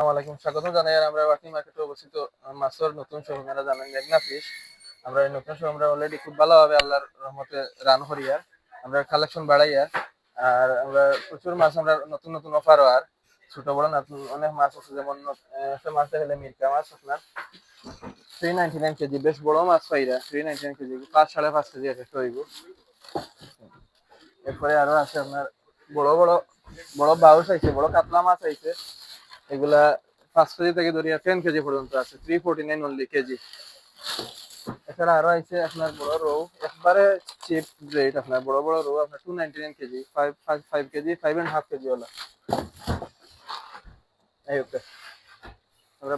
আসসালামু আলাইকুম, স্বাগত জানাই। আর আমরা ওয়াকি মার্কেটে অবস্থিত মাছের নতুন শোরুম এরা জানেন মেঘনা আমরা এই নতুন শোরুম আমরা অলরেডি খুব ভালোভাবে আল্লাহর রহমতে রান করি আর। আমরা কালেকশন বাড়াই আর। আর আমরা প্রচুর মাছ, আমরা নতুন নতুন অফারও আর। ছোট বড় নতুন অনেক মাছ আছে, যেমন একটা মাছ দেখালে মিরকা মাছ আপনার। থ্রি নাইনটি নাইন কেজি, বেশ বড় মাছ পাইরা থ্রি নাইনটি নাইন কেজি, পাঁচ, সাড়ে পাঁচ কেজি এক একটা হইব। এরপরে আরও আছে আপনার, বড় বড় বড় বাউস আইছে বড় কাতলা মাছ আইছে এগুলা পাঁচ কেজি থেকে ধরিয়া টেন কেজি পর্যন্ত আছে three forty nine only KG. এছাড়া আরও আছে আপনার বড় রৌ, একবারে চিপ রেট আপনার, বড় বড় রৌ, আপনার two ninety nine KG five five five KG five and half KG OLA. এই ওকে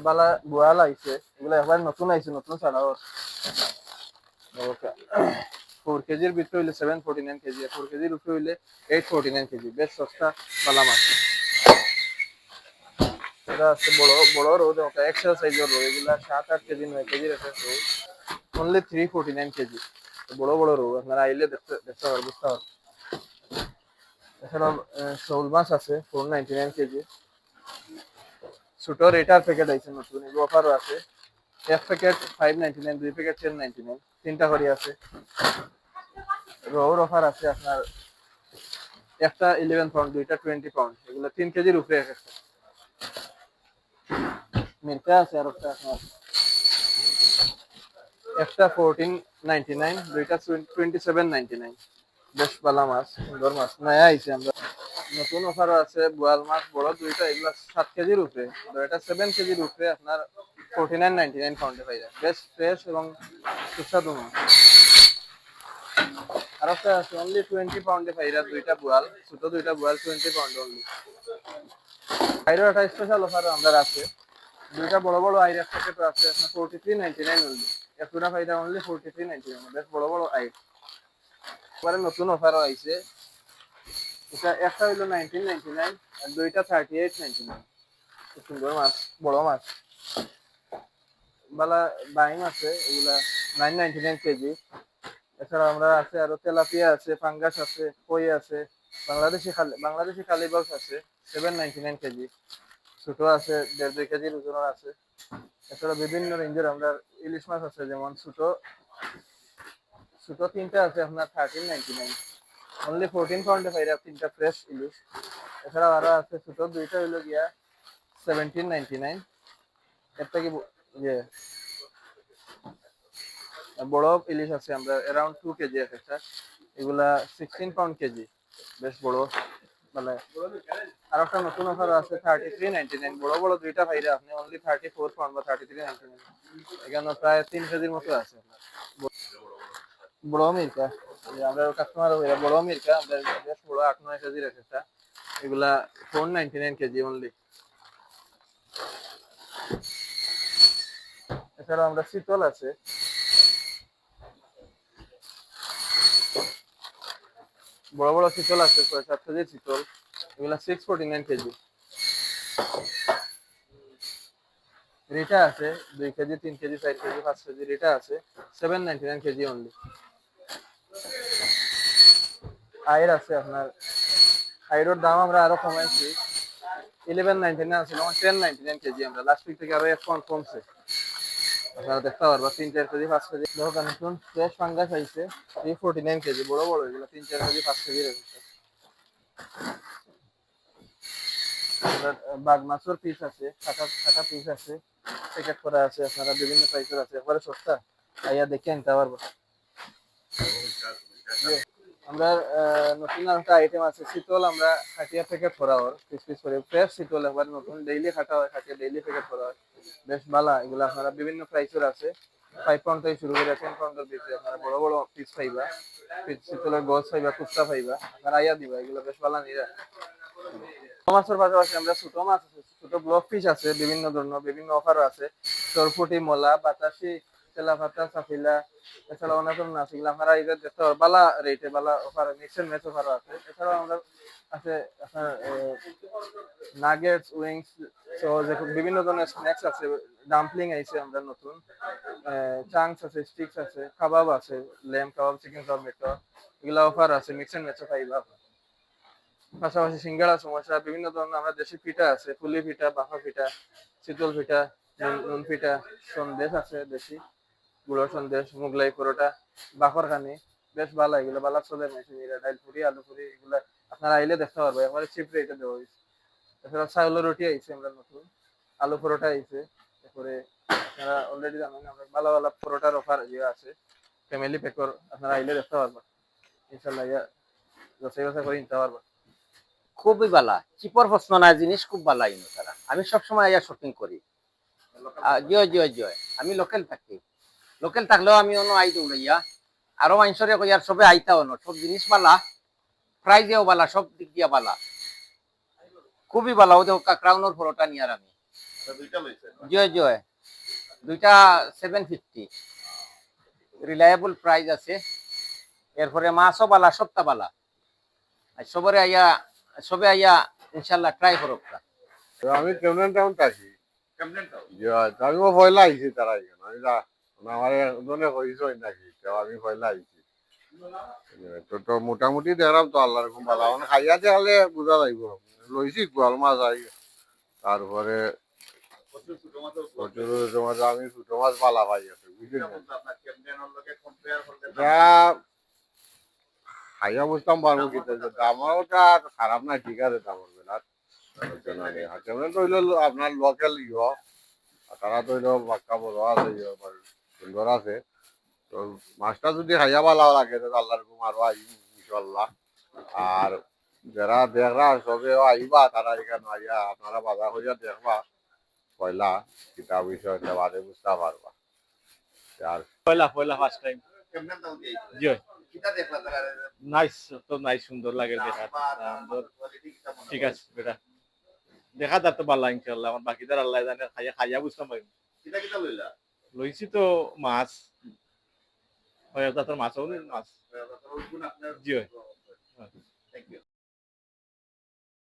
বালা, বোয়াল আইছে, এগুলো একবার নতুন আইছে, নতুন ছাড়াও ওকে ফোর কেজির ভিতরে হইলে seven forty nine KG four কেজির উপরে হইলে এইট ফোর্টি নাইন কেজি, বেশ সস্তা বালা মাছ। এটা আছে বড় বড় রোদ, ওটা এক্সট্রা সাইজের রোদ, এগুলা সাত, আট কেজি, নয় কেজির একটা রোদ। Only three forty nine KG. বড় বড় রোদ, আপনারা আইলে দেখতে দেখতে পারবেন, বুঝতে পারবেন। এছাড়াও শোল মাছ আছে ফোর নাইনটি নাইন কেজি। ছোট রেটার প্যাকেট আছে নতুন, এগুলো অফারও আছে। এক প্যাকেট ফাইভ নাইনটি নাইন দুই প্যাকেট টেন নাইনটি নাইন তিনটা করে আছে। রোর অফার আছে আপনার একটা ইলেভেন পাউন্ড দুইটা টোয়েন্টি পাউন্ড এগুলো তিন কেজির উপরে এক একটা। মির্কা আছে আর একটা আপনার একটা ফোরটিন নাইনটি নাইন দুইটা টোয়েন্টি সেভেন নাইনটি নাইন বেশ ভালো মাছ, সুন্দর মাছ। নয়া আইছে আমরা। নতুন অফারও আছে, বোয়াল মাছ, বড় দুইটা, এগুলো সাত কেজির উপরে। দুইটা সেভেন কেজির উপরে আপনার ফোরটি নাইন নাইনটি নাইন পাউন্ডে পাই যায় বেশ ফ্রেশ এবং সুস্বাদু মাছ। আর একটা আছে অনলি টোয়েন্টি পাউন্ডে পাইরা দুইটা বোয়াল, ছোট দুইটা বোয়াল টোয়েন্টি পাউন্ড অনলি আইরো একটা স্পেশাল অফার আমরা আছে দুইটা বড় বড় আইর প্যাকেট আছে, আপনার forty three ninety nine only একটা ফাইদা only forty three ninety nine বেশ বড় বড় আইর এবারে নতুন অফারও আইছে। এটা একটা হইল নাইনটিন নাইনটি নাইন আর দুইটা থার্টি এইট নাইনটি নাইন সুন্দর মাছ, বড় মাছ। বালা বাইম আছে, এগুলা নাইন নাইনটি নাইন কেজি। এছাড়া আমরা আছে আরও তেলাপিয়া আছে পাঙ্গাস আছে, কই আছে, বাংলাদেশি খালি বাংলাদেশি কালীবাউস আছে সেভেন নাইনটি নাইন কেজি। ছোট আছে, দেড় দুই কেজির ওজনের আছে। এছাড়া বিভিন্ন রেঞ্জের আমরা ইলিশ মাছ আছে, যেমন ছোট ছোট তিনটা আছে, আপনার thirteen ninety nine only fourteen পাউন্ডে পাইরা তিনটা ফ্রেশ ইলিশ। এছাড়া আরও আছে, ছোট দুইটা হইল গিয়া সেভেন্টিন নাইনটি নাইন এর থেকে ইয়ে। বড় ইলিশ আছে, আমরা অ্যারাউন্ড টু কেজি এক একটা এগুলা সিক্সটিন পাউন্ড কেজি, বেশ বড়। মানে আর একটা নতুন অফার আছে থার্টি থ্রি নাইনটি নাইন বড় বড় দুইটা ভাইরা, আপনি অনলি থার্টি ফোর পাউন্ড বা থার্টি থ্রি নাইনটি নাইন এখানে প্রায় তিন কেজির মতো আছে। বড় মির্কা আমরা কাস্টমার হইয়া বড় মির্কা আমরা বেশ বড় আট নয় কেজির একটা এগুলা four ninety nine KG only এছাড়া আমরা শীতল আছে। বড় বড় শীতল আছে, ছয় সাত কেজির চিতল এগুলা সিক্স ফোর্টি নাইন কেজি। রিটা আছে দুই কেজি, তিন কেজি, চার কেজি, পাঁচ কেজি, রিটা আছে seven ninety nine KG only আয়ের আছে আপনার আয়ের দাম আমরা আরও কমাইছি। ইলেভেন নাইনটি নাইন আছে টেন নাইনটি নাইন কেজি আমরা। লাস্ট উইক থেকে আরও এক কমছে। আপনারা দেখতে পারবা, তিন, চার পাঁচ কেজি। নাইন বড় তিন, চার পাঁচ কেজি বাঘ মাছের পিস আছে পিস আছে প্যাকেট করা আছে, আপনারা বিভিন্ন আছে। সস্তা আইয়া দেখে আনতে পারব। আমরা নতুন একটা আইটেম আছে, শীতল, আমরা খাটিয়া প্যাকেট করা হয় পিস পিস করে। ফ্রেশ শীতল, একবার নতুন ডেইলি খাটা হয় খাটিয়া ডেইলি প্যাকেট করা হয়। বেশ ভালো এগুলো আপনারা বিভিন্ন প্রাইসের আছে। ফাইভ পাউন্ড থেকে শুরু করে টেন পাউন্ডের ভিতরে আপনারা বড় বড় পিস পাইবা পিস শীতলের গছ পাইবা কুপ্তা পাইবা আপনারা আইয়া দিবা, এগুলো বেশ ভালো নিরা। মাছের পাশাপাশি আমরা ছোট মাছ আছে, ছোট ব্লক ফিশ আছে, বিভিন্ন ধরনের, বিভিন্ন অফারও আছে। চরফুটি, মোলা, বাতাসি তেলাপাতা সাফিলা এছাড়া অনেক ধরনের আছে। এগুলো দেখতে বালা রেটে বালা অফার মিক্সড ম্যাচ অফারও আছে। এছাড়াও আমরা আছে আপনার নাগেটস উইংস বিভিন্ন ধরনের স্ন্যাক্স আছে। ডাম্পলিং আইছে আমরা নতুন। চাংস আছে স্টিক্স আছে কাবাব আছে ল্যাম কাবাব চিকেন কাবাব মেটো এগুলা অফার আছে মিক্সড ম্যাচ পাইবা পাশাপাশি সিঙ্গাড়া সমস্যা বিভিন্ন ধরনের আমরা দেশি পিঠা আছে, পুলি পিঠা, বাফা পিঠা, শীতল পিঠা নুন পিঠা, সন্দেশ আছে দেশি। গুঁড়ো সন্দেশ মুগলাই পরোটা বাখর খানি বেশ ভালো এগুলো ভালো চলে মেশিনিরা ডাইল পুরি আলু পুরি এগুলো আপনারা আইলে দেখতে পারব একবারে চিপ রেটে দেওয়া হয়েছে। এছাড়া চাউলের রুটি আইছে আমরা নতুন আলু পরোটা আইছে তারপরে আপনারা অলরেডি জানেন আমরা ভালো ভালো পরোটার অফার ইয়ে আছে ফ্যামিলি প্যাকর আপনারা আইলে দেখতে পারবেন ইনশাল্লাহ ইয়া যাচাই বাছাই করে নিতে পারবেন। খুবই বালা চিপর প্রশ্ন না জিনিস খুব বালা ইনো তারা আমি সবসময় আইয়া শপিং করি। জয় জয় জয়। আমি লোকেল থাকি। লোকেল থাকলেও আমি অন্য আই দৌড়াইয়া আরও মানুষরে কইয়ার সবে আইতা অন্য। সব জিনিস বালা প্রাইজেও বালা সব দিক দিয়া বালা। খুবই বালা ওদের ক্রাউনের ফটোটা নিয়ার আমি। জয় জয়। দুইটা সেভেন ফিফটি রিলায়েবল প্রাইস আছে। এরপরে মাছও বালা সবটা বালা। আর সবরে আইয়া সবে আইয়া ইনশাল্লাহ ট্রাই করুক তো। আমি কেমন টাউন থাকি আমিও পয়লা আইছি তারা আমি যা- আমার একজনে কইছো নাকি? তো আমি আইছি তো তো মোটামুটি দেখলাম তো আল্লাহর খুব ভালো মানে খাইয়া দেখালে বোঝা যাইব। লইছি, গোয়াল মাছ আই, তারপরে আমি ছোট মাছ পালা পাই আছে খাইয়া বুঝতাম পারব দামও ওটা খারাপ না ঠিক আছে দামর বেলার কেমন আপনার লোকাল ইহ তারা তৈল বাক্কা বড় আছে সুন্দর আছে। তো মাছটা যদি খাইয়া ভালো লাগে তো আল্লাহর কুমার আই ইনশাল্লাহ আর যারা দেখরা সবে আইবা তারা এখানে আইয়া আপনারা বাজার হইয়া দেখবা। পয়লা কিতাব বিষয়টা বাদে বুঝতে পারবা। আর পয়লা পয়লা ফার্স্ট টাইম জি নাইস তো নাইস সুন্দর লাগে দেখা। ঠিক আছে বেটা। দেখা যার তো ভালো ইনশাল্লাহ আমার বাকিদার আল্লাহ জানে খাইয়া খাইয়া বুঝতাম পারি লইছি তো মাছ। হয় মাছ হবে মাছ। জি হয়। Thank you